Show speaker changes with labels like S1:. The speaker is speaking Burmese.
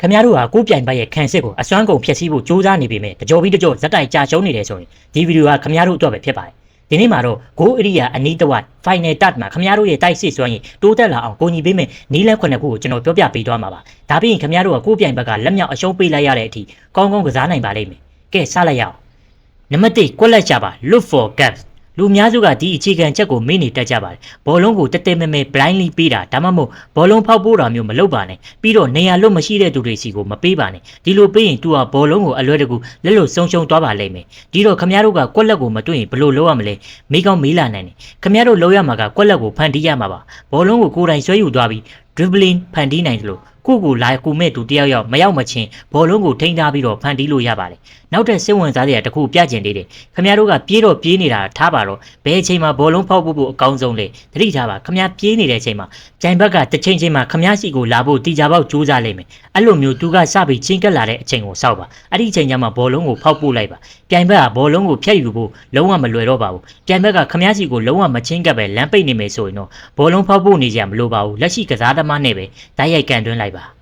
S1: ခမရတို့ဟာကိုယ်ပြိုင်ဘက်ရဲ့ခံစစ်ကိုအစွမ်းကုန်ဖျက်ဆီးဖို့ကြိုးစားနေပေမဲ့တကြောပြီးတကြောဇက်တိုင်ကြာရှုံးနေတယ်ဆိုရင်ဒီဗီဒီယိုကခမရတို့အတွက်ပဲဖြစ်ပါတယ်ဒီနေ့မှာတော့ Go Area အနီးတစ်ဝိုက် Final Touch မှာခမရတို့ရဲ့တိုက်စစ်စွမ်းရည်တိုးတက်လာအောင်ကိုညီပေးမယ်နီးလန်းခုနှစ်ခုကိုကျွန်တော်ပြောပြပေးသွားမှာပါဒါပြီးရင်ခမရတို့ကကိုယ်ပြိုင်ဘက်ကလက်မြောက်အရှုံးပေးလိုက်ရတဲ့အထိကောင်းကောင်းကစားနိုင်ပါလိမ့်မယ်ကဲစလိုက်ရအောင်နံပါတ်1ကွက်လက်ချပါ look for gaps လူအများစုကဒီအခြေခံချက်ကိုမေ့နေတတ်ကြပါတယ်ဘောလုံးကိုတက်တက်မဲမဲ blindly ပေးတာဒါမှမဟုတ်ဘောလုံးဖောက်ပိုးတာမျိုးမလုပ်ပါနဲ့ပြီးတော့နေရာလွတ်မရှိတဲ့သူတွေစီကိုမပေးပါနဲ့ဒီလိုပေးရင်သူကဘောလုံးကိုအလွဲတကူလက်လွတ်ဆုံးရှုံးသွားပါလိမ့်မယ်ဒီတော့ခမရတို့ကကွက်လက်ကိုမတွေ့ရင်ဘယ်လိုလုပ်ရမလဲမိကောင်းမေးလာနိုင်တယ်ခမရတို့လုပ်ရမှာကကွက်လက်ကိုဖန်တီးရမှာပါဘောလုံးကိုကိုယ်တိုင်ဆွဲယူသွားပြီး dribbling ဖန်တီးနိုင်တယ်လို့ကိုကိုလာကူမဲ့သူတယောက်ယောက်မရောက်မချင်းဘောလုံးကိုထိန်းထားပြီးတော့ဖန်တီးလို့ရပါတယ်နောက်ထပ်စိတ်ဝင်စားစရာတစ်ခုပြကျင်သေးတယ်ခမရတို့ကပြေးတော့ပြေးနေတာထားပါတော့ဘယ်အချိန်မှာဘောလုံးဖောက်ဖို့ဖို့အကောင်းဆုံးလဲသတိထားပါခမရပြေးနေတဲ့အချိန်မှာကြိုင်ဘက်ကတစ်ချိန်ချိန်မှာခမရစီကိုလာဖို့တီကြပေါက်ကြိုးစားလိမ့်မယ်အဲ့လိုမျိုးသူကစပြီးချင်းကက်လာတဲ့အချိန်ကိုစောက်ပါအဲ့ဒီအချိန်ကျမှဘောလုံးကိုဖောက်ပို့လိုက်ပါပြိုင်ဘက်ကဘောလုံးကိုဖျက်ယူဖို့လုံးဝမလွယ်တော့ပါဘူးပြိုင်ဘက်ကခမရစီကိုလုံးဝမချင်းကက်ပဲလမ်းပိတ်နေမယ်ဆိုရင်တော့ဘောလုံးဖောက်ပို့နေကြမလိုပါဘူးလက်ရှိကစားသဓမ္မနဲ့ပဲဓာတ်ရိုက်ကန်တွင်းလိုက်ပါ။